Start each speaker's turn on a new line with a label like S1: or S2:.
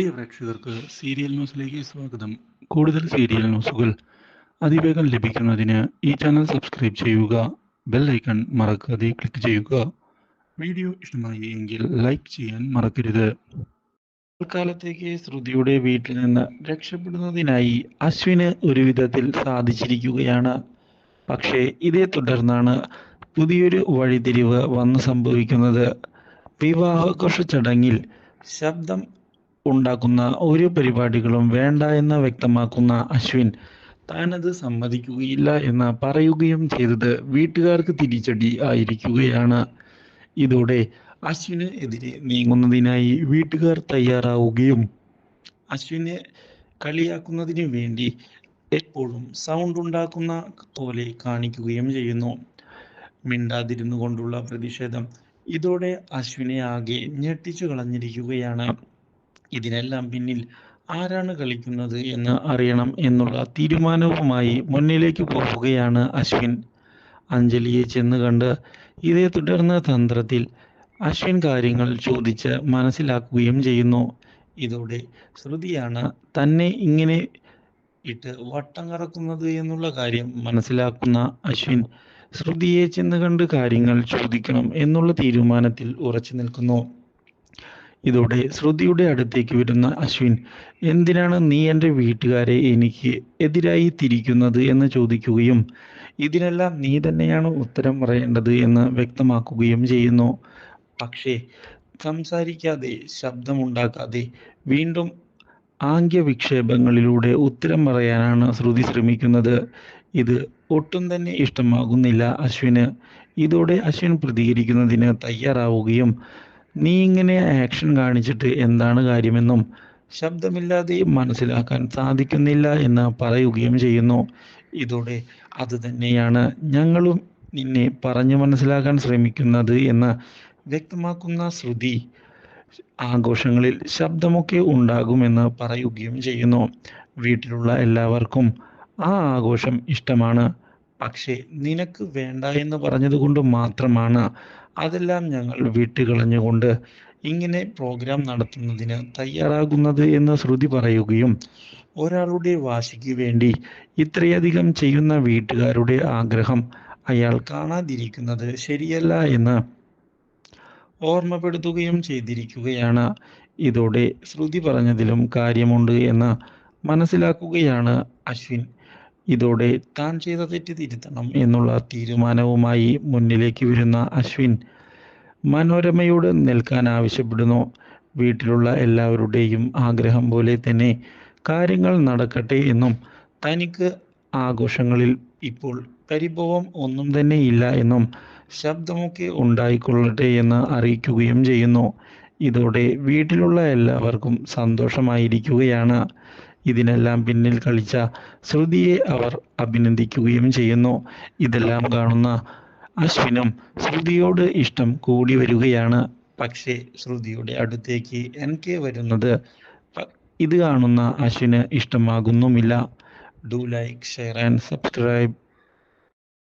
S1: പ്രിയ പ്രേക്ഷകർക്ക് സീരിയൽ ന്യൂസിലേക്ക് സ്വാഗതം. കൂടുതൽ സീരിയൽ ന്യൂസുകൾ അതിവേഗം ലഭിക്കുന്നതിന് ഈ ചാനൽ സബ്സ്ക്രൈബ് ചെയ്യുക ബെൽ ഐക്കൺ മറക്കാതെ ക്ലിക്ക് ചെയ്യുക. വീഡിയോ ഇഷ്ടമായി എങ്കിൽ ലൈക്ക് ചെയ്യാൻ മറക്കരുത്. തൽക്കാലത്തേക്ക് ശ്രുതിയുടെ വീട്ടിൽ നിന്ന് രക്ഷപ്പെടുന്നതിനായി അശ്വിന് ഒരു വിധത്തിൽ സാധിച്ചിരിക്കുകയാണ്. പക്ഷേ ഇതേ തുടർന്നാണ് പുതിയൊരു വഴിതിരിവ് വന്ന് സംഭവിക്കുന്നത്. വിവാഹഘോഷ ചടങ്ങിൽ ശബ്ദം ഉണ്ടാക്കുന്ന ഒരു പരിപാടികളും വേണ്ട എന്ന് വ്യക്തമാക്കുന്ന അശ്വിൻ താനത് സമ്മതിക്കുകയില്ല എന്ന് പറയുകയും ചെയ്തത് വീട്ടുകാർക്ക് തിരിച്ചടി ആയിരിക്കുകയാണ്. ഇതോടെ അശ്വിന് എതിരെ നീങ്ങുന്നതിനായി വീട്ടുകാർ തയ്യാറാവുകയും അശ്വിനെ കളിയാക്കുന്നതിന് വേണ്ടി എപ്പോഴും സൗണ്ട് ഉണ്ടാക്കുന്ന പോലെ കാണിക്കുകയും ചെയ്യുന്നു. മിണ്ടാതിരുന്നു കൊണ്ടുള്ള പ്രതിഷേധം ഇതോടെ അശ്വിനെ ആകെ ഞെട്ടിച്ചു കളഞ്ഞിരിക്കുകയാണ്. ഇതിനെല്ലാം പിന്നിൽ ആരാണ് കളിക്കുന്നത് എന്ന് അറിയണം എന്നുള്ള തീരുമാനവുമായി മുന്നിലേക്ക് പോവുകയാണ് അശ്വിൻ. അഞ്ജലിയെ ചെന്ന് കണ്ട് ഇതേ തുടർന്ന് തന്ത്രത്തിൽ അശ്വിൻ കാര്യങ്ങൾ ചോദിച്ച് മനസ്സിലാക്കുകയും ചെയ്യുന്നു. ഇതോടെ ശ്രുതിയാണ് തന്നെ ഇങ്ങനെ ഇട്ട് വട്ടം കറക്കുന്നത് എന്നുള്ള കാര്യം മനസ്സിലാക്കുന്ന അശ്വിൻ ശ്രുതിയെ ചെന്ന് കണ്ട് കാര്യങ്ങൾ ചോദിക്കണം എന്നുള്ള തീരുമാനത്തിൽ ഉറച്ചു നിൽക്കുന്നു. ഇതോടെ ശ്രുതിയുടെ അടുത്തേക്ക് വരുന്ന അശ്വിൻ എന്തിനാണ് നീ എന്റെ വീട്ടുകാരെ എനിക്ക് എതിരായി തിരിക്കുന്നത് എന്ന് ചോദിക്കുകയും ഇതിനെല്ലാം നീ തന്നെയാണ് ഉത്തരം പറയേണ്ടത് എന്ന് വ്യക്തമാക്കുകയും ചെയ്യുന്നു. പക്ഷേ സംസാരിക്കാതെ ശബ്ദമുണ്ടാക്കാതെ വീണ്ടും ആംഗ്യവിക്ഷേപങ്ങളിലൂടെ ഉത്തരം പറയാനാണ് ശ്രുതി ശ്രമിക്കുന്നത്. ഇത് ഒട്ടും തന്നെ ഇഷ്ടമാകുന്നില്ല അശ്വിന്. ഇതോടെ അശ്വിൻ പ്രതികരിക്കുന്നതിന് തയ്യാറാവുകയും നീ ഇങ്ങനെ ആക്ഷൻ കാണിച്ചിട്ട് എന്താണ് കാര്യമെന്നും ശബ്ദമില്ലാതെ മനസ്സിലാക്കാൻ സാധിക്കുന്നില്ല എന്ന് പറയുകയും ചെയ്യുന്നു. ഇതോടെ അത് തന്നെയാണ് ഞങ്ങളും നിന്നെ പറഞ്ഞു മനസ്സിലാക്കാൻ ശ്രമിക്കുന്നത് എന്ന് വ്യക്തമാക്കുന്ന ശ്രുതി ആഘോഷങ്ങളിൽ ശബ്ദമൊക്കെ ഉണ്ടാകുമെന്ന് പറയുകയും ചെയ്യുന്നു. വീട്ടിലുള്ള എല്ലാവർക്കും ആ ആഘോഷം ഇഷ്ടമാണ്. പക്ഷേ നിനക്ക് വേണ്ട എന്ന് പറഞ്ഞതുകൊണ്ട് മാത്രമാണ് അതെല്ലാം ഞങ്ങൾ വിട്ടുകളഞ്ഞുകൊണ്ട് ഇങ്ങനെ പ്രോഗ്രാം നടത്തുന്നതിന് തയ്യാറാകുന്നത് എന്ന് ശ്രുതി പറയുകയും ഒരാളുടെ വാശിക്ക് വേണ്ടി ഇത്രയധികം ചെയ്യുന്ന വീട്ടുകാരുടെ ആഗ്രഹം അയാൾ കാണാതിരിക്കുന്നത് ശരിയല്ല എന്ന് ഓർമ്മപ്പെടുത്തുകയും ചെയ്തിരിക്കുകയാണ്. ഇതോടെ ശ്രുതി പറഞ്ഞതിലും കാര്യമുണ്ട് എന്ന് മനസ്സിലാക്കുകയാണ് അശ്വിൻ. ഇതോടെ താൻ ചെയ്ത തെറ്റ് തിരുത്തണം എന്നുള്ള തീരുമാനവുമായി മുന്നിലേക്ക് വരുന്ന അശ്വിൻ മനോരമയോട് നിൽക്കാൻ ആവശ്യപ്പെടുന്നു. വീട്ടിലുള്ള എല്ലാവരുടെയും ആഗ്രഹം പോലെ തന്നെ കാര്യങ്ങൾ നടക്കട്ടെ എന്നും തനിക്ക് ആഘോഷങ്ങളിൽ ഇപ്പോൾ പരിഭവം ഒന്നും തന്നെ ഇല്ല എന്നും ശബ്ദമൊക്കെ ഉണ്ടായിക്കൊള്ളട്ടെ എന്ന് അറിയിക്കുകയും ചെയ്യുന്നു. ഇതോടെ വീട്ടിലുള്ള എല്ലാവർക്കും സന്തോഷമായിരിക്കുകയാണ്. ഇതിനെല്ലാം പിന്നിൽ കളിച്ച ശ്രുതിയെ അവർ അഭിനന്ദിക്കുകയും ചെയ്യുന്നു. ഇതെല്ലാം കാണുന്ന അശ്വിനും ശ്രുതിയോട് ഇഷ്ടം കൂടി വരികയാണ്. പക്ഷേ ശ്രുതിയുടെ അടുത്തേക്ക് എൻ കെ വരുന്നത് ഇത് കാണുന്ന അശ്വിന് ഇഷ്ടമാകുന്നുമില്ല. Do like share and subscribe.